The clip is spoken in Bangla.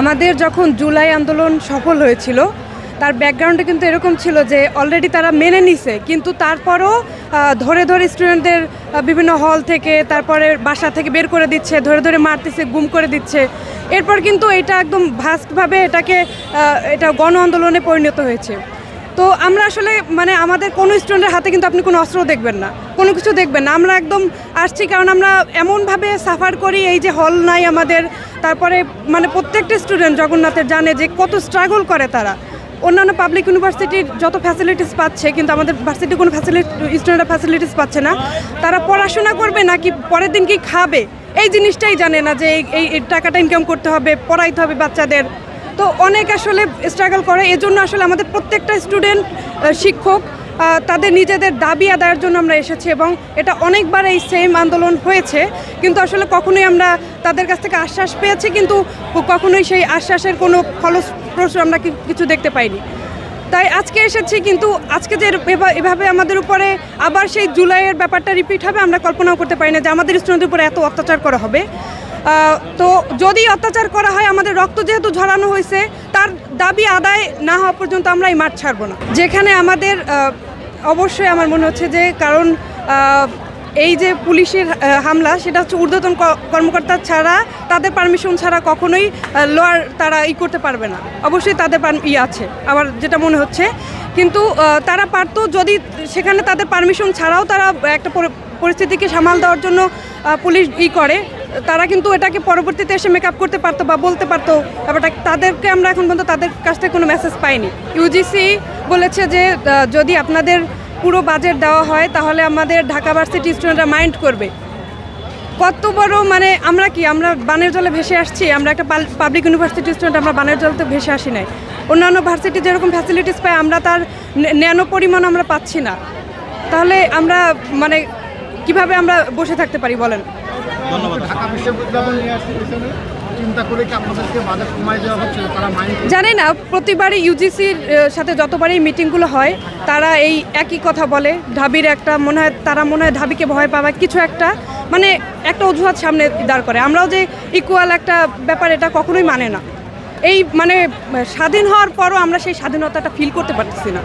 আমাদের যখন জুলাই আন্দোলন সফল হয়েছিল, তার ব্যাকগ্রাউন্ডে কিন্তু এরকম ছিল যে অলরেডি তারা মেনে নিছে, কিন্তু তারপরও ধরে ধরে স্টুডেন্টদের বিভিন্ন হল থেকে, তারপরে বাসা থেকে বের করে দিচ্ছে, ধরে ধরে মারতেছে, গুম করে দিচ্ছে। এরপর কিন্তু এটা একদম ভাস্টভাবে এটাকে এটা গণ আন্দোলনে পরিণত হয়েছে। তো আমরা আসলে মানে আমাদের কোনো স্টুডেন্টের হাতে কিন্তু আপনি কোনো অস্ত্র দেখবেন না, কোনো কিছু দেখবেন না। আমরা একদম আসছি কারণ আমরা এমনভাবে সাফার করি, এই যে হল নাই আমাদের, তারপরে মানে প্রত্যেকটা স্টুডেন্ট জগন্নাথের জানে যে কত স্ট্রাগল করে তারা। অন্যান্য পাবলিক ইউনিভার্সিটির যত ফ্যাসিলিটিস পাচ্ছে, কিন্তু আমাদের ভার্সিটি কোনো ফ্যাসিলিটি স্টুডেন্টরা ফ্যাসিলিটিস পাচ্ছে না। তারা পড়াশোনা করবে নাকি পরের দিন কি খাবে? এই জিনিসটাই জানে না যে এই টাকাটা ইনকাম করতে হবে, পড়াইতে হবে বাচ্চাদের। তো অনেক আসলে স্ট্রাগল করে। এজন্য আসলে আমাদের প্রত্যেকটা স্টুডেন্ট শিক্ষক তাদের নিজেদের দাবি আদায়ের জন্য আমরা এসেছি এবং এটা অনেকবার এই সেম আন্দোলন হয়েছে। কিন্তু আসলে কখনোই আমরা তাদের কাছ থেকে আশ্বাস পেয়েছি, কিন্তু কখনোই সেই আশ্বাসের কোনো ফলপ্রসূ আমরা কিছু দেখতে পাইনি। তাই আজকে এসেছি, কিন্তু আজকে যে এভা- এভাবে আমাদের উপরে আবার সেই জুলাইয়ের ব্যাপারটা রিপিট হবে, আমরা কল্পনাও করতে পারি না যে আমাদের স্টুডেন্টের উপরে এত অত্যাচার করা হবে। তো যদি অত্যাচার করা হয়, আমাদের রক্ত যেহেতু ঝরানো হয়েছে, তার দাবি আদায় না হওয়া পর্যন্ত আমরা এই মাঠ ছাড়বো না। যেখানে আমাদের অবশ্যই আমার মনে হচ্ছে যে, কারণ এই যে পুলিশের হামলা, সেটা হচ্ছে ঊর্ধ্বতন কর্মকর্তা ছাড়া, তাদের পারমিশন ছাড়া কখনোই লোয়ার তারা ই করতে পারবে না। অবশ্যই তাদের ই আছে, আমার যেটা মনে হচ্ছে। কিন্তু তারা পারতো যদি সেখানে তাদের পারমিশন ছাড়াও তারা একটা পরিস্থিতিকে সামাল দেওয়ার জন্য পুলিশ ই করে। তারা কিন্তু এটাকে পরবর্তীতে এসে মেকআপ করতে পারতো বা বলতে পারতো। ব্যাপারটা তাদেরকে আমরা এখন পর্যন্ত তাদের কাছ থেকে কোনো মেসেজ পাইনি। ইউজিসি বলেছে যে যদি আপনাদের পুরো বাজেট দেওয়া হয়, তাহলে আমাদের ঢাকা ভার্সিটি স্টুডেন্টরা মাইন্ড করবে। কত বড় মানে আমরা কি, আমরা বানের জলে ভেসে আসছি, আমরা একটা পাবলিক ইউনিভার্সিটি স্টুডেন্ট আমরা বানের জলতে ভেসে আসি নাই। অন্যান্য ভার্সিটি যেরকম ফ্যাসিলিটিস পাই আমরা তার ন্যা- ন্যানো পরিমাণ আমরা পাচ্ছি না। তাহলে আমরা মানে কীভাবে আমরা বসে থাকতে পারি বলেন? ধন্যবাদ। ঢাকা বিশ্ববিদ্যালয় নিয়ে আসতে পেছনে। চিন্তা করে কি আপনাদেরকে বাজেট কমাই দেওয়া হচ্ছে? তারা মাইন্ড জানি না প্রতিবারই ইউজিসির সাথে যতবারই মিটিংগুলো হয় তারা এই একই কথা বলে। ঢাবির একটা মনে হয় তারা মনে হয় ঢাবিকে ভয় পাওয়া কিছু একটা মানে একটা অজুহাত সামনে দাঁড় করে। আমরাও যে ইকুয়াল একটা ব্যাপার এটা কখনোই মানে না। এই মানে স্বাধীন হওয়ার পরও আমরা সেই স্বাধীনতাটা ফিল করতে পারতেছি না।